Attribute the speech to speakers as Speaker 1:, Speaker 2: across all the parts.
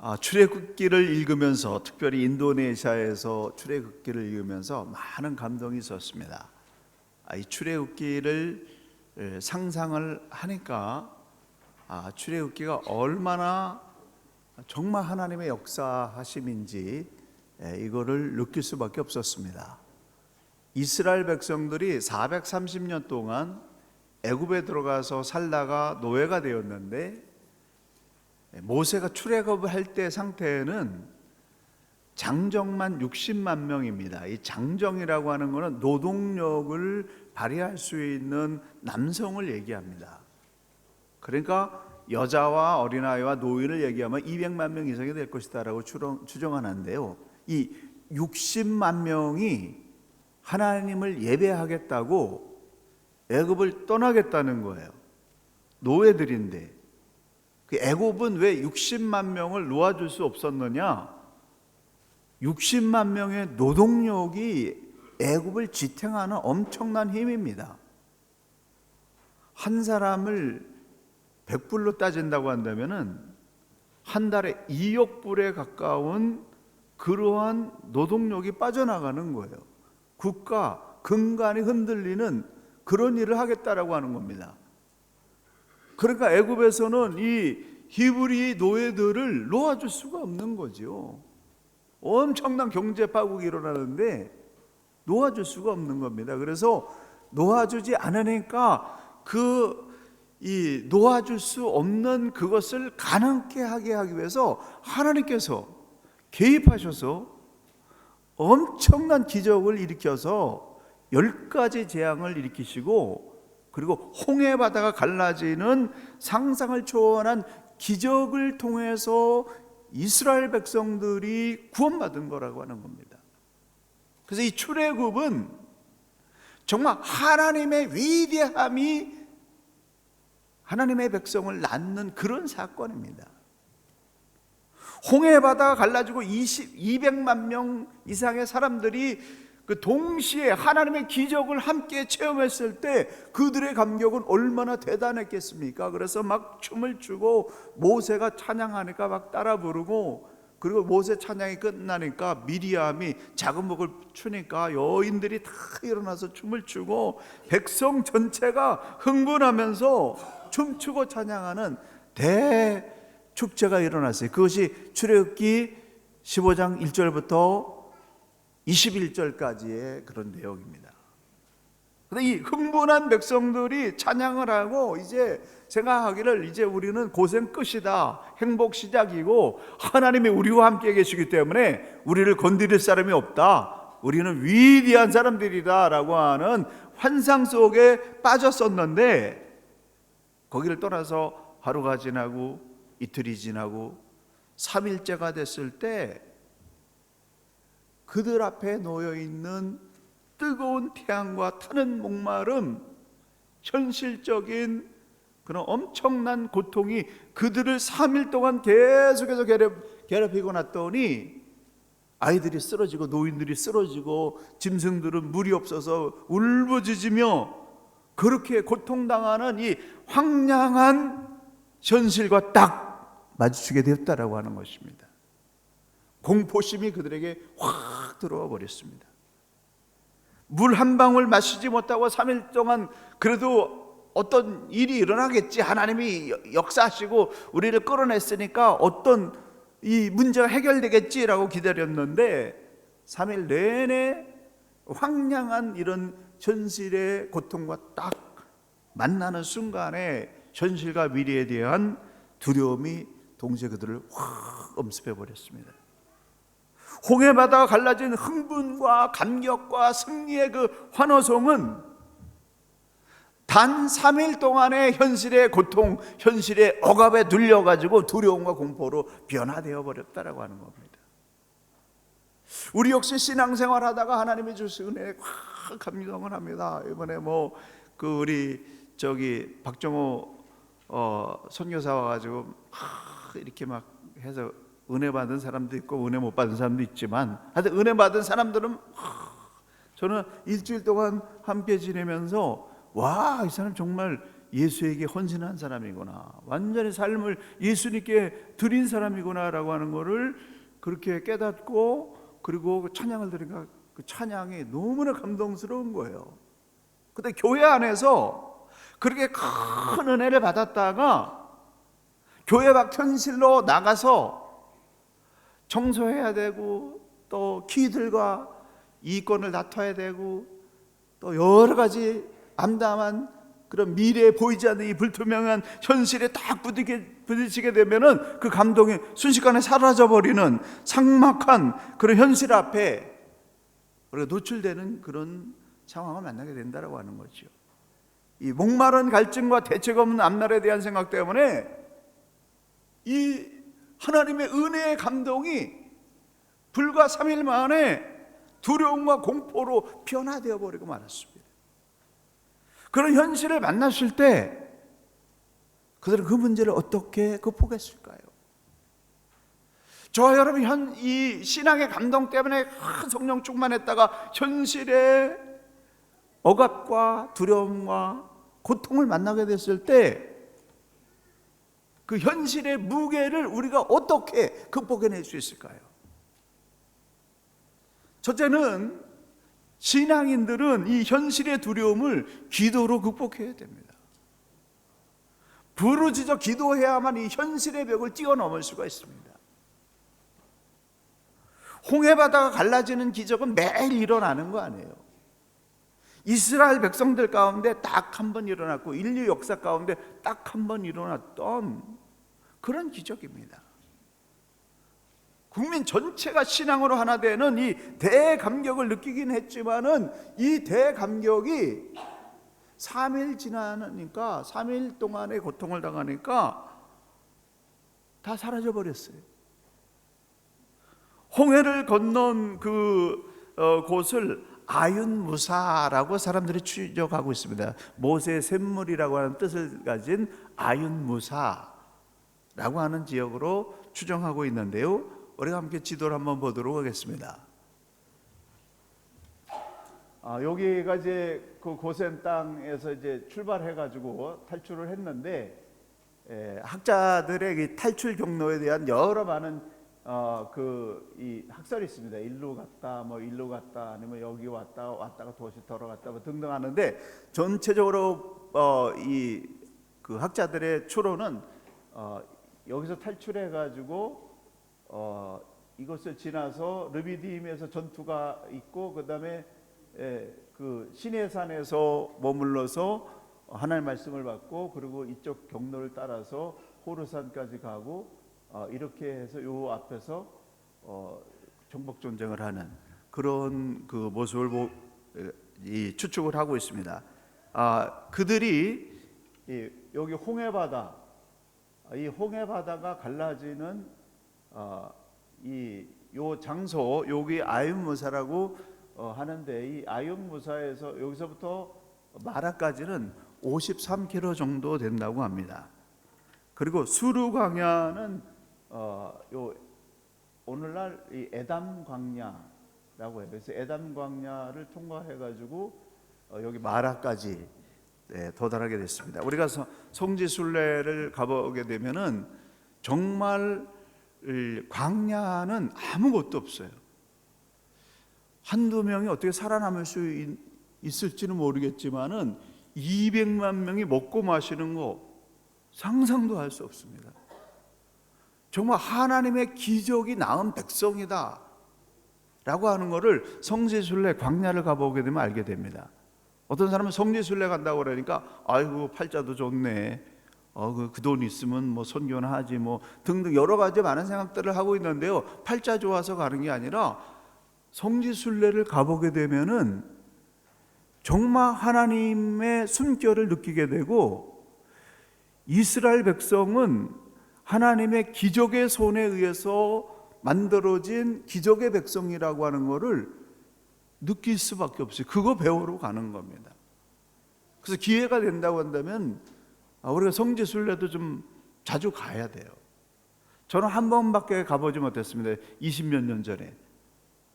Speaker 1: 아, 출애굽기를 읽으면서 특별히 인도네시아에서 출애굽기를 읽으면서 많은 감동이 있었습니다. 아, 이 출애굽기를 에, 상상을 하니까 아, 출애굽기가 얼마나 정말 하나님의 역사하심인지 에, 이거를 느낄 수밖에 없었습니다. 이스라엘 백성들이 430년 동안 애굽에 들어가서 살다가 노예가 되었는데 모세가 출애굽을 할 때 상태는 장정만 60만 명입니다. 이 장정이라고 하는 것은 노동력을 발휘할 수 있는 남성을 얘기합니다. 그러니까 여자와 어린아이와 노인을 얘기하면 200만 명 이상이 될 것이다라고 추정- 추정하는데요. 이 60만 명이 하나님을 예배하겠다고 애굽을 떠나겠다는 거예요. 노예들인데 그 애굽은 왜 60만 명을 놓아줄 수 없었느냐? 60만 명의 노동력이 애굽을 지탱하는 엄청난 힘입니다. 한 사람을 100불로 따진다고 한다면은 한 달에 2억 불에 가까운 그러한 노동력이 빠져나가는 거예요. 국가 근간이 흔들리는 그런 일을 하겠다라고 하는 겁니다. 그러니까 애굽에서는 이 히브리 노예들을 놓아줄 수가 없는 거죠. 엄청난 경제 파국이 일어나는데 놓아줄 수가 없는 겁니다. 그래서 놓아주지 않으니까 그 이 놓아줄 수 없는 그것을 가능케 하게 하기 위해서 하나님께서 개입하셔서 엄청난 기적을 일으켜서 열 가지 재앙을 일으키시고 그리고 홍해 바다가 갈라지는 상상을 초월한 기적을 통해서 이스라엘 백성들이 구원받은 거라고 하는 겁니다. 그래서 이 출애굽은 정말 하나님의 위대함이 하나님의 백성을 낳는 그런 사건입니다. 홍해 바다가 갈라지고 20, 200만 명 이상의 사람들이 그 동시에 하나님의 기적을 함께 체험했을 때 그들의 감격은 얼마나 대단했겠습니까? 그래서 막 춤을 추고 모세가 찬양하니까 막 따라 부르고 그리고 모세 찬양이 끝나니까 미리암이 작은 목을 추니까 여인들이 다 일어나서 춤을 추고 백성 전체가 흥분하면서 춤추고 찬양하는 대 축제가 일어났어요. 그것이 출애굽기 15장 1절부터 21절까지의 그런 내용입니다. 근데 이 흥분한 백성들이 찬양을 하고 이제 생각하기를 이제 우리는 고생 끝이다. 행복 시작이고 하나님이 우리와 함께 계시기 때문에 우리를 건드릴 사람이 없다. 우리는 위대한 사람들이다라고 하는 환상 속에 빠졌었는데 거기를 떠나서 하루가 지나고 이틀이 지나고 3일째가 됐을 때 그들 앞에 놓여 있는 뜨거운 태양과 타는 목마름, 현실적인 그런 엄청난 고통이 그들을 3일 동안 계속해서 괴롭, 괴롭 히고 났더니 아이들이 쓰러지고 노인들이 쓰러지고 짐승들은 물이 없어서 울부짖으며 그렇게 고통당하는 이 황량한 현실과 딱 마주치게 되었다라고 하는 것입니다. 공포심이 그들에게 확 들어와 버렸습니다. 물 한 방울 마시지 못하고 3일 동안 그래도 어떤 일이 일어나겠지. 하나님이 역사하시고 우리를 끌어냈으니까 어떤 이 문제가 해결되겠지라고 기다렸는데 3일 내내 황량한 이런 현실의 고통과 딱 만나는 순간에 현실과 미래에 대한 두려움이 동시에 그들을 확 엄습해 버렸습니다. 홍해 바다가 갈라진 흥분과 감격과 승리의 그 환호성은 단 3일 동안의 현실의 고통, 현실의 억압에 눌려 가지고 두려움과 공포로 변화되어 버렸다라고 하는 겁니다. 우리 역시 신앙생활 하다가 하나님이 주신 은혜에 확 감동을 합니다. 이번에 뭐 그 우리 저기 박정호 어 선교사 와 가지고 이렇게 막 해서 은혜 받은 사람도 있고 은혜 못 받은 사람도 있지만 하여튼 은혜 받은 사람들은 저는 일주일 동안 함께 지내면서 와 이 사람 정말 예수에게 헌신한 사람이구나. 완전히 삶을 예수님께 드린 사람이구나라고 하는 것을 그렇게 깨닫고 그리고 찬양을 드리니까 그 찬양이 너무나 감동스러운 거예요. 근데 교회 안에서 그렇게 큰 은혜를 받았다가 교회 밖 현실로 나가서 청소해야 되고 또 키들과 이권을 다퉈야 되고 또 여러 가지 암담한 그런 미래에 보이지 않는 이 불투명한 현실에 딱 부딪히게 되면은 그 감동이 순식간에 사라져 버리는 삭막한 그런 현실 앞에 우리가 노출되는 그런 상황을 만나게 된다라고 하는 거죠. 이 목마른 갈증과 대책 없는 앞날에 대한 생각 때문에 이 하나님의 은혜의 감동이 불과 3일 만에 두려움과 공포로 변화되어 버리고 말았습니다. 그런 현실을 만났을 때 그들은 그 문제를 어떻게 극복했을까요? 저와 여러분 현, 이 신앙의 감동 때문에 큰 성령 충만했다가 현실의 억압과 두려움과 고통을 만나게 됐을 때 그 현실의 무게를 우리가 어떻게 극복해낼 수 있을까요? 첫째는 신앙인들은 이 현실의 두려움을 기도로 극복해야 됩니다. 부르짖어 기도해야만 이 현실의 벽을 뛰어넘을 수가 있습니다. 홍해 바다가 갈라지는 기적은 매일 일어나는 거 아니에요. 이스라엘 백성들 가운데 딱 한 번 일어났고 인류 역사 가운데 딱 한 번 일어났던 그런 기적입니다. 국민 전체가 신앙으로 하나 되는 이 대감격을 느끼긴 했지만은 이 대감격이 3일 지나니까 3일 동안의 고통을 당하니까 다 사라져 버렸어요. 홍해를 건넌 그 어, 곳을 아윤무사라고 사람들이 추적하고 있습니다. 모세 샘물이라고 하는 뜻을 가진 아윤무사라고 하는 지역으로 추정하고 있는데요. 우리가 함께 지도를 한번 보도록 하겠습니다. 아, 여기가 이제 그 고센 땅에서 이제 출발해 가지고 탈출을 했는데 에, 학자들의 이 탈출 경로에 대한 여러 많은 어, 그이 학설이 있습니다. 일로 갔다, 뭐 일로 갔다, 아니면 여기 왔다, 왔다가 도시 돌아갔다, 뭐 등등 하는데 전체적으로 어, 이그 학자들의 추론은 어, 여기서 탈출해 가지고 어, 이것을 지나서 르비딤에서 전투가 있고 그다음에 예, 그 시내산에서 머물러서 하나님 말씀을 받고 그리고 이쪽 경로를 따라서 호르산까지 가고 어, 이렇게 해서 요 앞에서 어, 정복 전쟁을 하는 그런 그 모습을 보, 에, 이 추측을 하고 있습니다. 아 그들이 이, 여기 홍해 바다 이 홍해 바다가 갈라지는 어, 이요 장소 여기 아윤무사라고 어, 하는데 이 아윤무사에서 여기서부터 마라까지는 53km 정도 된다고 합니다. 그리고 수루 광야는 어, 요 오늘날 이 에담 광야라고 해요. 그래서 에담 광야를 통과해 가지고 어, 여기 마라까지 네, 도달하게 됐습니다. 우리가 서, 성지순례를 가보게 되면은 정말 이 광야는 아무것도 없어요. 한두 명이 어떻게 살아남을 수 있, 있을지는 모르겠지만은 200만 명이 먹고 마시는 거 상상도 할 수 없습니다. 정말 하나님의 기적이 나은 백성이다. 라고 하는 것을 성지순례 광야를 가보게 되면 알게 됩니다. 어떤 사람은 성지순례 간다고 그러니까 아이고 팔자도 좋네. 어, 그돈 있으면 뭐 선교나 하지 뭐 등등 여러 가지 많은 생각들을 하고 있는데요. 팔자 좋아서 가는 게 아니라 성지순례를 가보게 되면은 정말 하나님의 숨결을 느끼게 되고 이스라엘 백성은 하나님의 기적의 손에 의해서 만들어진 기적의 백성이라고 하는 것을 느낄 수밖에 없어요. 그거 배우러 가는 겁니다. 그래서 기회가 된다고 한다면 아, 우리가 성지순례도 좀 자주 가야 돼요. 저는 한 번밖에 가보지 못했습니다. 20몇 년 전에.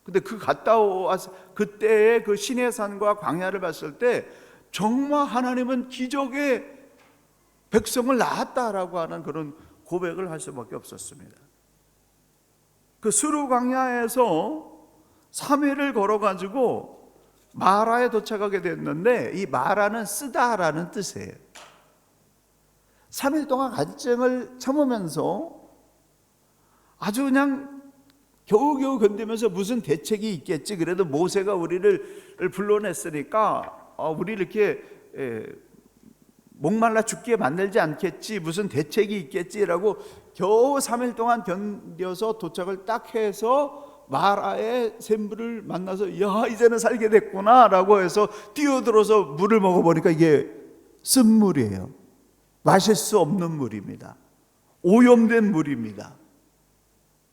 Speaker 1: 근데 그 갔다 와서 그때의 그 시내산과 광야를 봤을 때 정말 하나님은 기적의 백성을 낳았다라고 하는 그런 고백을 할 수밖에 없었습니다. 그 수루 광야에서 3일을 걸어 가지고 마라에 도착하게 됐는데 이 마라는 쓰다라는 뜻이에요. 3일 동안 갈증을 참으면서 아주 그냥 겨우겨우 견디면서 무슨 대책이 있겠지. 그래도 모세가 우리를 불러냈으니까 어, 우리를 이렇게 에, 목말라 죽게 만들지 않겠지. 무슨 대책이 있겠지라고 겨우 3일 동안 견뎌서 도착을 딱 해서 마라의 샘물을 만나서 야 이제는 살게 됐구나라고 해서 뛰어들어서 물을 먹어보니까 이게 쓴물이에요. 마실 수 없는 물입니다. 오염된 물입니다.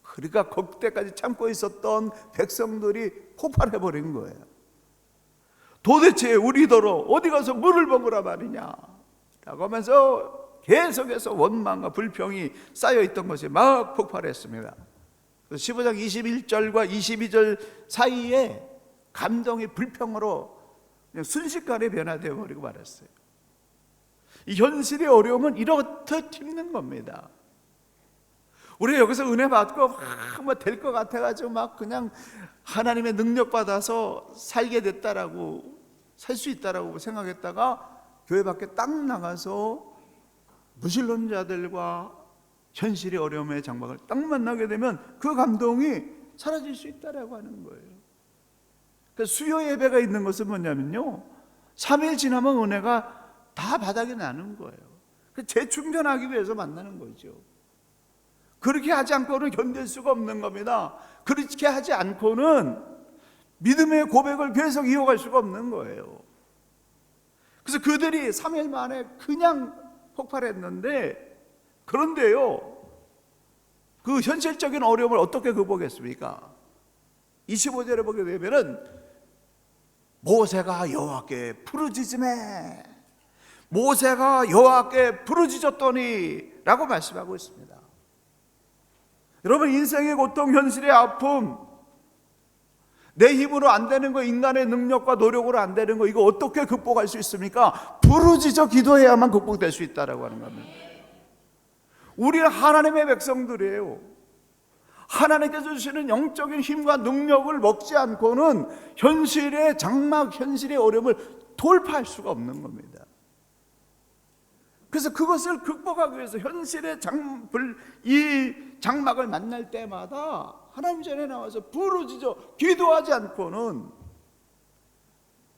Speaker 1: 그러니까 그때까지 참고 있었던 백성들이 폭발해 버린 거예요. 도대체 우리더러 어디 가서 물을 먹으라 말이냐? 라고 하면서 계속해서 원망과 불평이 쌓여 있던 것이 막 폭발했습니다. 15장 21절과 22절 사이에 감동이 불평으로 순식간에 변화되어 버리고 말았어요. 이 현실의 어려움은 이렇듯 힘든 겁니다. 우리가 여기서 은혜 받고 뭐될 것 같아가지고 막 그냥 하나님의 능력 받아서 살게 됐다라고 살 수 있다라고 생각했다가 교회 밖에 딱 나가서 무신론자들과 현실의 어려움의 장막을 딱 만나게 되면 그 감동이 사라질 수 있다라고 하는 거예요. 그 수요 예배가 있는 것은 뭐냐면요. 3일 지나면 은혜가 다 바닥이 나는 거예요. 그 재충전하기 위해서 만나는 거죠. 그렇게 하지 않고는 견딜 수가 없는 겁니다. 그렇게 하지 않고는 믿음의 고백을 계속 이어갈 수가 없는 거예요. 그래서 그들이 3일 만에 그냥 폭발했는데 그런데요. 그 현실적인 어려움을 어떻게 극복했습니까? 25절에 보게 되면은 모세가 여호와께 부르짖음에 모세가 여호와께 부르짖었더니라고 말씀하고 있습니다. 여러분 인생의 고통, 현실의 아픔, 내 힘으로 안 되는 거, 인간의 능력과 노력으로 안 되는 거, 이거 어떻게 극복할 수 있습니까? 부르짖어 기도해야만 극복될 수 있다라고 하는 겁니다. 우리는 하나님의 백성들이에요. 하나님께서 주시는 영적인 힘과 능력을 먹지 않고는 현실의 장막, 현실의 어려움을 돌파할 수가 없는 겁니다. 그래서 그것을 극복하기 위해서 현실의 장, 불, 이 장막을 만날 때마다 하나님 전에 나와서 부르짖어 기도하지 않고는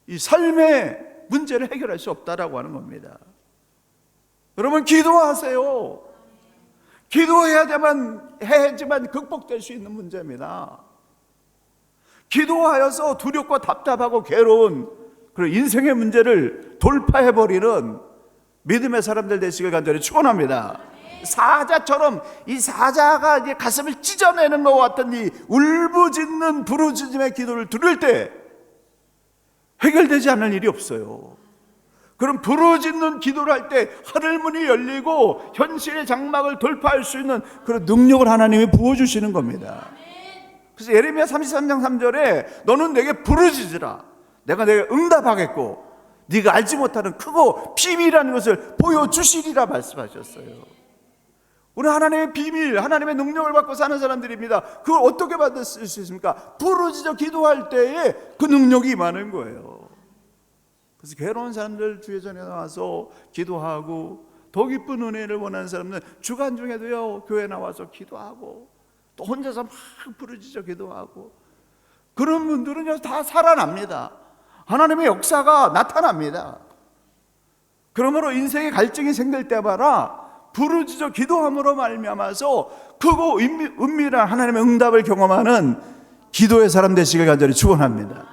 Speaker 1: 이 삶의 문제를 해결할 수 없다라고 하는 겁니다. 여러분 기도하세요. 기도해야만 해야지만 극복될 수 있는 문제입니다. 기도하여서 두렵고 답답하고 괴로운 그런 인생의 문제를 돌파해 버리는 믿음의 사람들 되시길 간절히 축원합니다. 사자처럼 이 사자가 이제 가슴을 찢어내는 것 같은 이 울부짖는 부르짖음의 기도를 들을 때 해결되지 않을 일이 없어요. 그럼 부르짖는 기도를 할 때 하늘 문이 열리고 현실의 장막을 돌파할 수 있는 그런 능력을 하나님이 부어 주시는 겁니다. 그래서 예레미야 33장 3절에 너는 내게 부르짖으라. 내가 내게 응답하겠고 네가 알지 못하는 크고 비밀이라는 것을 보여주시리라 말씀하셨어요. 우리 하나님의 비밀, 하나님의 능력을 받고 사는 사람들입니다. 그걸 어떻게 받을 수 있습니까? 부르짖어 기도할 때에 그 능력이 임하는 거예요. 그래서 괴로운 사람들 주의 전에 나와서 기도하고 더 깊은 은혜를 원하는 사람들 주간 중에도요 교회 나와서 기도하고 또 혼자서 막 부르짖어 기도하고 그런 분들은요 다 살아납니다. 하나님의 역사가 나타납니다. 그러므로 인생의 갈증이 생길 때마다 부르짖어 기도함으로 말미암아서 크고 은밀한 하나님의 응답을 경험하는 기도의 사람 되시길 간절히 축원합니다.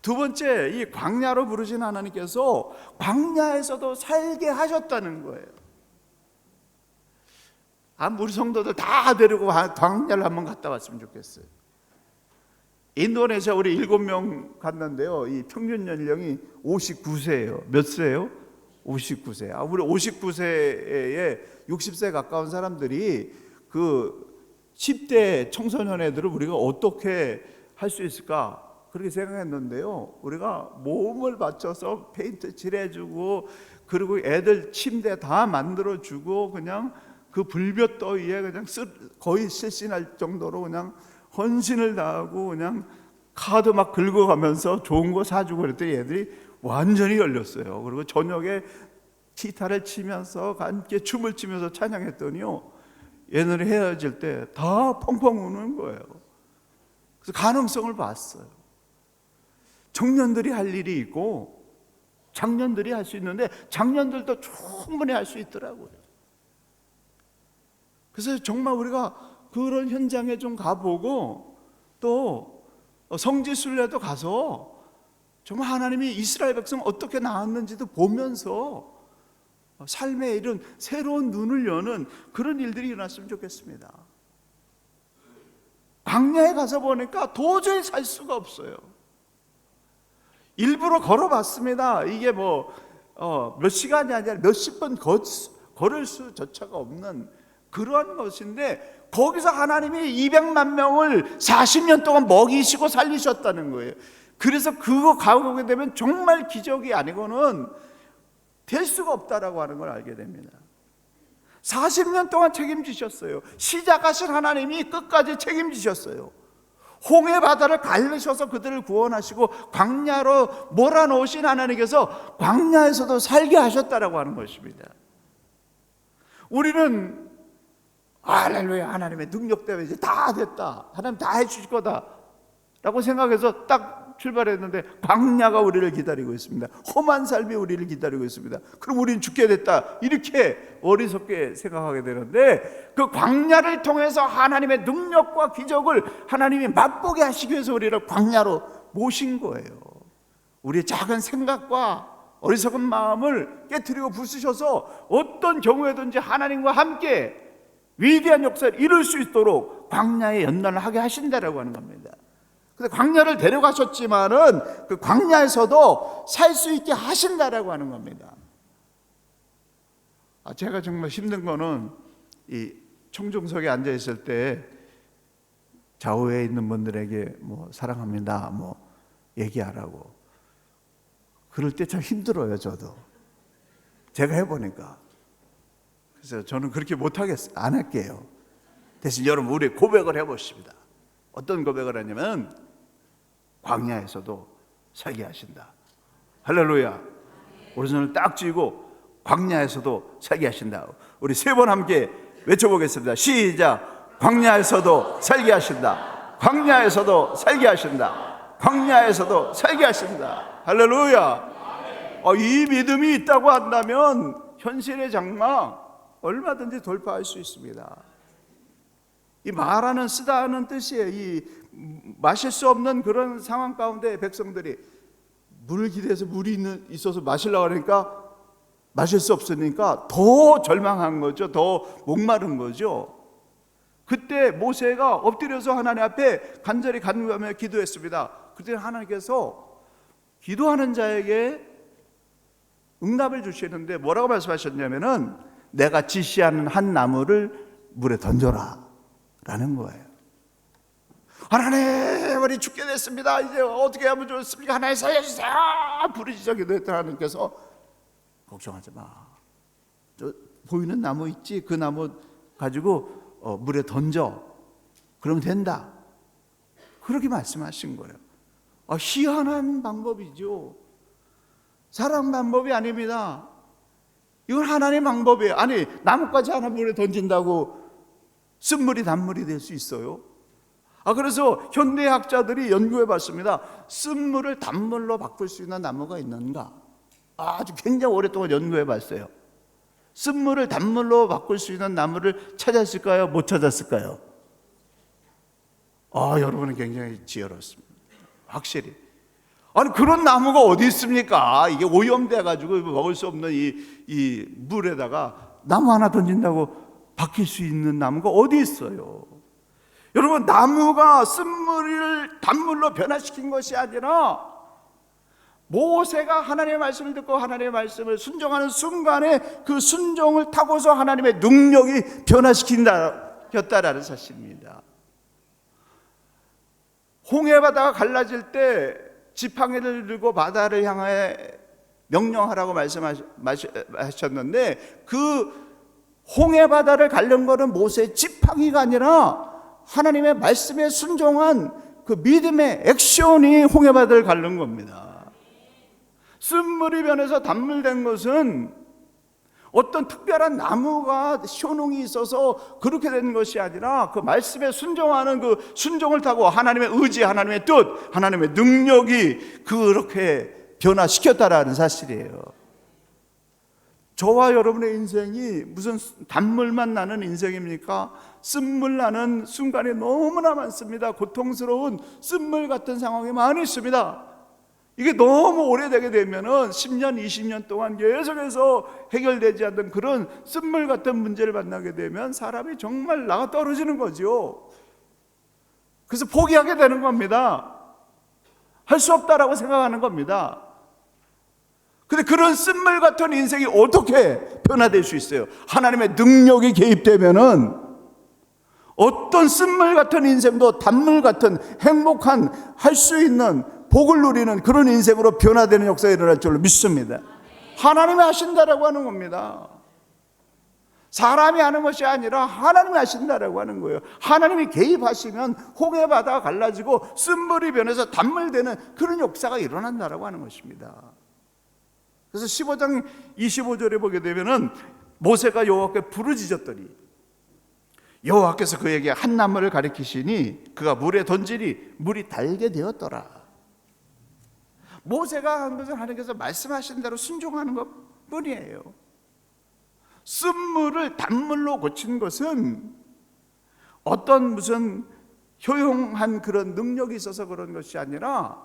Speaker 1: 두 번째, 이 광야로 부르신 하나님께서 광야에서도 살게 하셨다는 거예요. 아, 우리 성도들 다 데리고 광야를 한번 갔다 왔으면 좋겠어요. 인도네시아 우리 일곱 명 갔는데요. 이 평균 연령이 59세예요. 몇 세예요? 59세. 아, 우리 59세에 60세 가까운 사람들이 그 10대 청소년 애들을 우리가 어떻게 할 수 있을까? 그렇게 생각했는데요. 우리가 몸을 맞춰서 페인트 칠해주고 그리고 애들 침대 다 만들어 주고 그냥 그 불볕 더위에 그냥 쓰, 거의 실신할 정도로 그냥 헌신을 다하고 그냥 카드 막 긁어가면서 좋은 거 사주고 그랬더니 애들이 완전히 열렸어요. 그리고 저녁에 기타를 치면서 함께 춤을 추면서 찬양했더니요. 얘네들이 헤어질 때 다 펑펑 우는 거예요. 그래서 가능성을 봤어요. 청년들이 할 일이 있고 장년들이 할 수 있는데 장년들도 충분히 할 수 있더라고요. 그래서 정말 우리가 그런 현장에 좀 가보고 또 성지순례도 가서 정말 하나님이 이스라엘 백성 어떻게 나왔는지도 보면서 삶의 이런 새로운 눈을 여는 그런 일들이 일어났으면 좋겠습니다. 광야에 가서 보니까 도저히 살 수가 없어요. 일부러 걸어봤습니다. 이게 뭐, 어, 몇 시간이 아니라 몇십 번 거, 걸을 수조차가 없는 그러한 것인데, 거기서 하나님이 200만 명을 40년 동안 먹이시고 살리셨다는 거예요. 그래서 그거 가보게 되면 정말 기적이 아니고는 될 수가 없다라고 하는 걸 알게 됩니다. 40년 동안 책임지셨어요. 시작하신 하나님이 끝까지 책임지셨어요. 홍해 바다를 갈르셔서 그들을 구원하시고 광야로 몰아넣으신 하나님께서 광야에서도 살게 하셨다라고 하는 것입니다. 우리는 할렐루야 하나님의 능력 때문에 이제 다 됐다. 하나님 다 해주실 거다 라고 생각해서 딱 출발했는데 광야가 우리를 기다리고 있습니다. 험한 삶이 우리를 기다리고 있습니다. 그럼 우리는 죽게 됐다. 이렇게 어리석게 생각하게 되는데 그 광야를 통해서 하나님의 능력과 기적을 하나님이 맛보게 하시기 위해서 우리를 광야로 모신 거예요. 우리의 작은 생각과 어리석은 마음을 깨뜨리고 부수셔서 어떤 경우에든지 하나님과 함께 위대한 역사를 이룰 수 있도록 광야에 연단을 하게 하신다라고 하는 겁니다. 근데 광야를 데려가셨지만은 그 광야에서도 살 수 있게 하신다라고 하는 겁니다. 아, 제가 정말 힘든 거는 이 청중석에 앉아 있을 때 좌우에 있는 분들에게 뭐 사랑합니다, 뭐 얘기하라고. 그럴 때 참 힘들어요, 저도. 제가 해보니까. 그래서 저는 그렇게 못하겠어요. 안 할게요. 대신 여러분, 우리 고백을 해보십니다. 어떤 고백을 하냐면, 광야에서도 살게 하신다. 할렐루야. 오른손을 딱 쥐고 광야에서도 살게 하신다. 우리 세 번 함께 외쳐보겠습니다. 시작. 광야에서도 살게 하신다. 광야에서도 살게 하신다. 광야에서도 살게 하신다. 할렐루야. 어, 이 믿음이 있다고 한다면 현실의 장막 얼마든지 돌파할 수 있습니다. 이 말하는 쓰다는 뜻이에요. 이 마실 수 없는 그런 상황 가운데 백성들이 물을 기대해서 물이 있는, 있어서 마시려고 하니까 마실 수 없으니까 더 절망한 거죠. 더 목마른 거죠. 그때 모세가 엎드려서 하나님 앞에 간절히 간구하며 기도했습니다. 그때 하나님께서 기도하는 자에게 응답을 주시는데 뭐라고 말씀하셨냐면은 내가 지시하는 한 나무를 물에 던져라 라는 거예요. 하나님 우리 죽게 됐습니다. 이제 어떻게 하면 좋습니까? 하나님 살려주세요. 부르짖어 기도했던 하나님께서 걱정하지 마. 저 보이는 나무 있지? 그 나무 가지고 어, 물에 던져. 그러면 된다. 그렇게 말씀하신 거예요. 아, 희한한 방법이죠. 사람 방법이 아닙니다. 이건 하나님 방법이에요. 아니 나뭇가지 하나 물에 던진다고 쓴물이 단물이 될 수 있어요? 아 그래서 현대학자들이 연구해 봤습니다. 쓴물을 단물로 바꿀 수 있는 나무가 있는가? 아주 굉장히 오랫동안 연구해 봤어요. 쓴물을 단물로 바꿀 수 있는 나무를 찾았을까요? 못 찾았을까요? 아, 여러분은 굉장히 지혜롭습니다. 확실히. 아니, 그런 나무가 어디 있습니까? 이게 오염돼 가지고 먹을 수 없는 이, 이 물에다가 나무 하나 던진다고 바뀔 수 있는 나무가 어디 있어요? 여러분, 나무가 쓴물을 단물로 변화시킨 것이 아니라 모세가 하나님의 말씀을 듣고 하나님의 말씀을 순종하는 순간에 그 순종을 타고서 하나님의 능력이 변화시킨다였다라는 사실입니다. 홍해 바다가 갈라질 때 지팡이를 들고 바다를 향해 명령하라고 말씀하셨는데 그 홍해 바다를 가른 거는 모세의 지팡이가 아니라 하나님의 말씀에 순종한 그 믿음의 액션이 홍해 바다를 가른 겁니다. 쓴물이 변해서 단물된 것은 어떤 특별한 나무가 효능이 있어서 그렇게 된 것이 아니라 그 말씀에 순종하는 그 순종을 타고 하나님의 의지, 하나님의 뜻, 하나님의 능력이 그렇게 변화시켰다라는 사실이에요. 저와 여러분의 인생이 무슨 단물만 나는 인생입니까? 쓴물 나는 순간이 너무나 많습니다. 고통스러운 쓴물 같은 상황이 많이 있습니다. 이게 너무 오래되게 되면은 10년, 20년 동안 계속해서 해결되지 않던 그런 쓴물 같은 문제를 만나게 되면 사람이 정말 나가 떨어지는 거죠. 그래서 포기하게 되는 겁니다. 할 수 없다라고 생각하는 겁니다. 근데 그런 쓴물 같은 인생이 어떻게 변화될 수 있어요? 하나님의 능력이 개입되면은 어떤 쓴물 같은 인생도 단물 같은 행복한 할 수 있는 복을 누리는 그런 인생으로 변화되는 역사가 일어날 줄로 믿습니다. 하나님이 하신다라고 하는 겁니다. 사람이 하는 것이 아니라 하나님이 하신다라고 하는 거예요. 하나님이 개입하시면 홍해 바다가 갈라지고 쓴물이 변해서 단물되는 그런 역사가 일어난다라고 하는 것입니다. 그래서 15장 25절에 보게 되면은 모세가 여호와께 부르짖었더니 여호와께서 그에게 한 나무를 가리키시니 그가 물에 던지니 물이 달게 되었더라. 모세가 한 것은 하나님께서 말씀하신 대로 순종하는 것 뿐이에요. 쓴물을 단물로 고친 것은 어떤 무슨 효용한 그런 능력이 있어서 그런 것이 아니라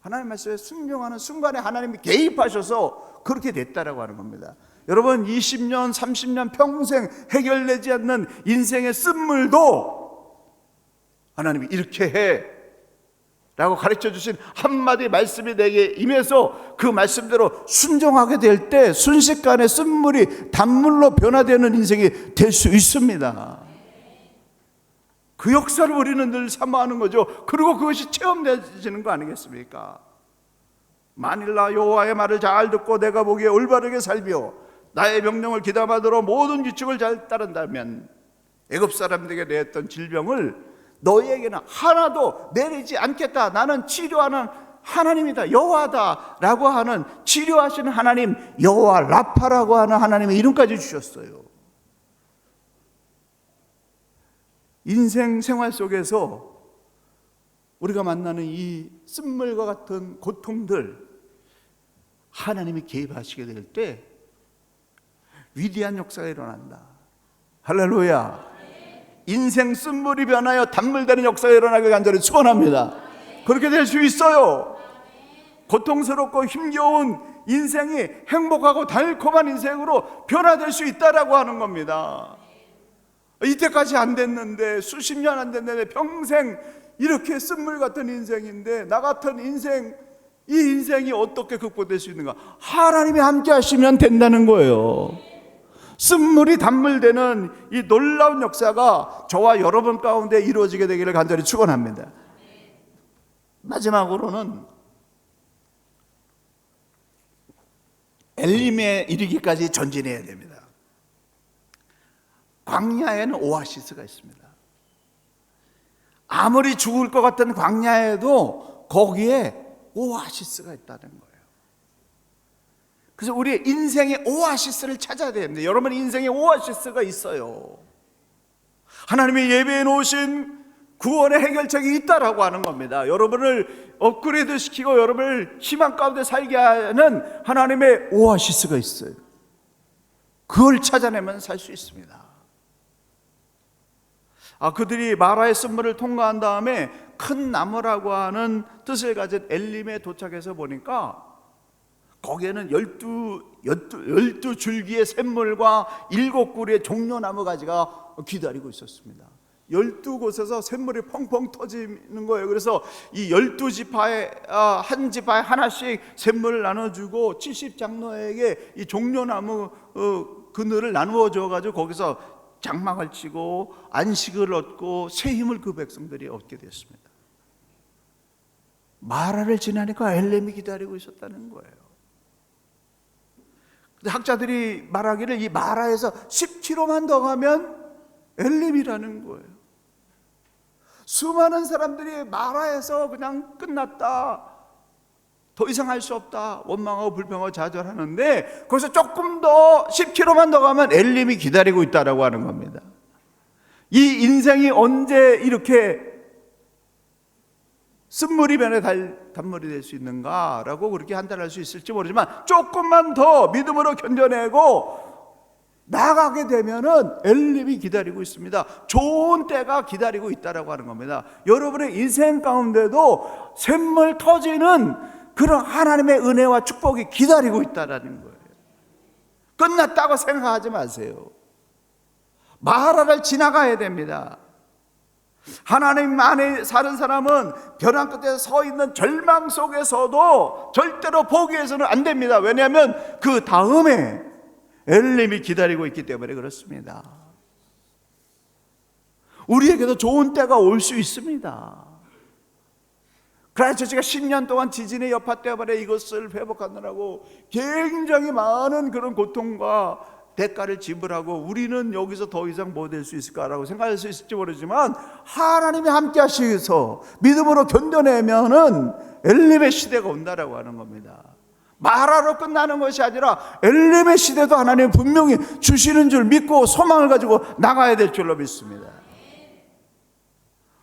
Speaker 1: 하나님 말씀에 순종하는 순간에 하나님이 개입하셔서 그렇게 됐다라고 하는 겁니다. 여러분 20년, 30년 평생 해결되지 않는 인생의 쓴물도 하나님이 이렇게 해 라고 가르쳐 주신 한마디 말씀이 내게 임해서 그 말씀대로 순종하게 될 때 순식간에 쓴물이 단물로 변화되는 인생이 될 수 있습니다. 그 역사를 우리는 늘 사모하는 거죠. 그리고 그것이 체험되지는 거 아니겠습니까? 만일나 여호와의 말을 잘 듣고 내가 보기에 올바르게 살며 나의 명령을 기담아들어 모든 규칙을 잘 따른다면 애굽 사람들에게 내었던 질병을 너희에게는 하나도 내리지 않겠다. 나는 치료하는 하나님이다. 여호와다라고 하는 치료하시는 하나님 여호와 라파라고 하는 하나님의 이름까지 주셨어요. 인생 생활 속에서 우리가 만나는 이 쓴물과 같은 고통들 하나님이 개입하시게 될 때 위대한 역사가 일어난다. 할렐루야. 인생 쓴물이 변하여 단물 되는 역사가 일어나길 간절히 축원합니다. 그렇게 될 수 있어요. 고통스럽고 힘겨운 인생이 행복하고 달콤한 인생으로 변화될 수 있다라고 하는 겁니다. 이때까지 안 됐는데 수십 년 안 됐는데 평생 이렇게 쓴물 같은 인생인데 나 같은 인생 이 인생이 어떻게 극복될 수 있는가? 하나님이 함께 하시면 된다는 거예요. 쓴물이 단물되는 이 놀라운 역사가 저와 여러분 가운데 이루어지게 되기를 간절히 축원합니다. 마지막으로는 엘림에 이르기까지 전진해야 됩니다. 광야에는 오아시스가 있습니다. 아무리 죽을 것 같은 광야에도 거기에 오아시스가 있다는 거예요. 그래서 우리의 인생의 오아시스를 찾아야 됩니다. 여러분 인생의 오아시스가 있어요. 하나님이 예배해 놓으신 구원의 해결책이 있다라고 하는 겁니다. 여러분을 업그레이드 시키고 여러분을 희망 가운데 살게 하는 하나님의 오아시스가 있어요. 그걸 찾아내면 살 수 있습니다. 아, 그들이 마라의 쓴물을 통과한 다음에 큰 나무라고 하는 뜻을 가진 엘림에 도착해서 보니까 거기에는 열두, 열두, 열두 줄기의 샘물과 일곱 그루의 종려나무 가지가 기다리고 있었습니다. 열두 곳에서 샘물이 펑펑 터지는 거예요. 그래서 이 열두 지파에 아, 한 지파에 하나씩 샘물을 나눠주고 70 장로에게 이 종려나무 어, 그늘을 나누어 줘 가지고 거기서 장막을 치고 안식을 얻고 새 힘을 그 백성들이 얻게 됐습니다. 마라를 지나니까 엘렘이 기다리고 있었다는 거예요. 근데 학자들이 말하기를 이 마라에서 10km만 더 가면 엘림이라는 거예요. 수많은 사람들이 마라에서 그냥 끝났다. 더 이상 할 수 없다. 원망하고 불평하고 좌절하는데 거기서 조금 더 10km만 더 가면 엘림이 기다리고 있다라고 하는 겁니다. 이 인생이 언제 이렇게 쓴물이 변해 달, 단물이 될 수 있는가라고 그렇게 한단할 수 있을지 모르지만 조금만 더 믿음으로 견뎌내고 나가게 되면은 엘림이 기다리고 있습니다. 좋은 때가 기다리고 있다라고 하는 겁니다. 여러분의 인생 가운데도 샘물 터지는 그런 하나님의 은혜와 축복이 기다리고 있다라는 거예요. 끝났다고 생각하지 마세요. 마라를 지나가야 됩니다. 하나님 안에 사는 사람은 벼랑 끝에 서 있는 절망 속에서도 절대로 포기해서는 안 됩니다. 왜냐하면 그 다음에 엘림이 기다리고 있기 때문에 그렇습니다. 우리에게도 좋은 때가 올 수 있습니다. 그래서 제가 10년 동안 지진의 여파 때문에 이것을 회복하느라고 굉장히 많은 그런 고통과 대가를 지불하고 우리는 여기서 더 이상 뭐 될 수 있을까라고 생각할 수 있을지 모르지만 하나님이 함께 하시서 믿음으로 견뎌내면은 엘림의 시대가 온다라고 하는 겁니다. 마라로 끝나는 것이 아니라 엘림의 시대도 하나님 분명히 주시는 줄 믿고 소망을 가지고 나가야 될 줄로 믿습니다.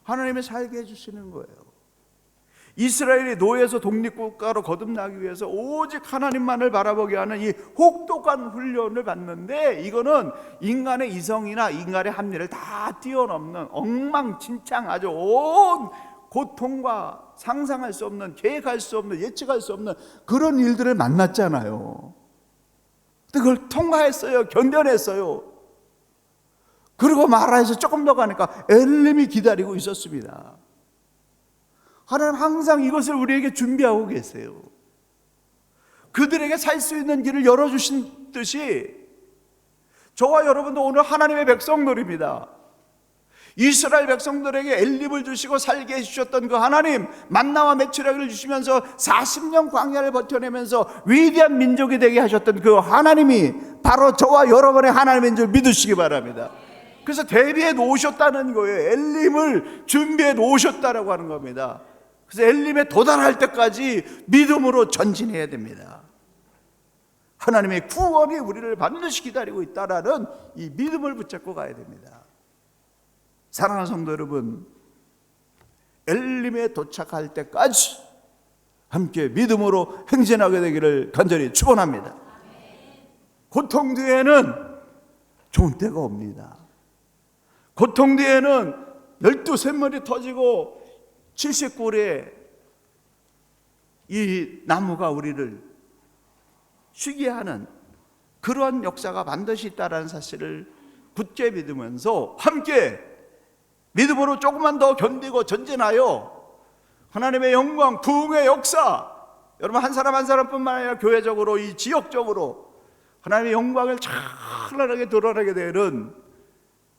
Speaker 1: 하나님이 살게 해주시는 거예요. 이스라엘이 노예에서 독립국가로 거듭나기 위해서 오직 하나님만을 바라보게 하는 이 혹독한 훈련을 받는데 이거는 인간의 이성이나 인간의 합리를 다 뛰어넘는 엉망진창 아주 온 고통과 상상할 수 없는 계획할 수 없는 예측할 수 없는 그런 일들을 만났잖아요. 그걸 통과했어요. 견뎌냈어요. 그리고 마라에서 조금 더 가니까 엘림이 기다리고 있었습니다. 하나님 항상 이것을 우리에게 준비하고 계세요. 그들에게 살 수 있는 길을 열어주신 듯이 저와 여러분도 오늘 하나님의 백성들입니다. 이스라엘 백성들에게 엘립을 주시고 살게 해주셨던 그 하나님 만나와 메추라기를 주시면서 40년 광야를 버텨내면서 위대한 민족이 되게 하셨던 그 하나님이 바로 저와 여러분의 하나님인 줄 믿으시기 바랍니다. 그래서 대비해 놓으셨다는 거예요. 엘림을 준비해 놓으셨다라고 하는 겁니다. 그래서 엘림에 도달할 때까지 믿음으로 전진해야 됩니다. 하나님의 구원이 우리를 반드시 기다리고 있다라는 이 믿음을 붙잡고 가야 됩니다. 사랑하는 성도 여러분, 엘림에 도착할 때까지 함께 믿음으로 행진하게 되기를 간절히 축원합니다. 고통 뒤에는 좋은 때가 옵니다. 고통 뒤에는 열두 샘물이 터지고 70골의 이 나무가 우리를 쉬게 하는 그러한 역사가 반드시 있다라는 사실을 굳게 믿으면서 함께 믿음으로 조금만 더 견디고 전진하여 하나님의 영광, 부흥의 역사, 여러분 한 사람 한 사람뿐만 아니라 교회적으로 이 지역적으로 하나님의 영광을 찬란하게 드러나게 되는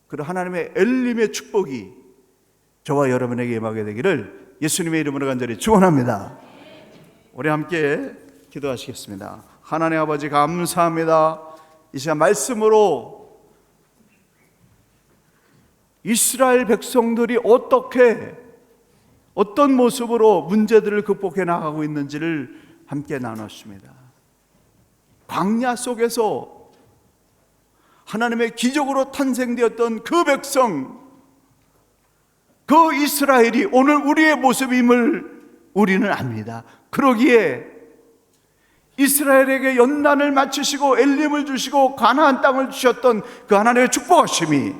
Speaker 1: 그런 하나님의 엘림의 축복이 저와 여러분에게 임하게 되기를 예수님의 이름으로 간절히 축원합니다. 우리 함께 기도하시겠습니다. 하나님 아버지 감사합니다. 이 시간 말씀으로 이스라엘 백성들이 어떻게 어떤 모습으로 문제들을 극복해 나가고 있는지를 함께 나눴습니다. 광야 속에서 하나님의 기적으로 탄생되었던 그 백성, 그 이스라엘이 오늘 우리의 모습임을 우리는 압니다. 그러기에 이스라엘에게 연단을 마치시고 엘림을 주시고 가나안 땅을 주셨던 그 하나님의 축복하심이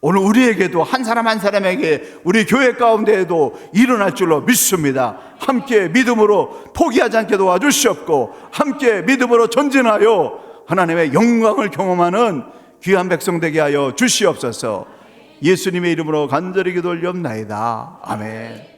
Speaker 1: 오늘 우리에게도 한 사람 한 사람에게 우리 교회 가운데에도 일어날 줄로 믿습니다. 함께 믿음으로 포기하지 않게 도와주시옵고 함께 믿음으로 전진하여 하나님의 영광을 경험하는 귀한 백성 되게 하여 주시옵소서. 예수님의 이름으로 간절히 기도 올리옵나이다. 아멘.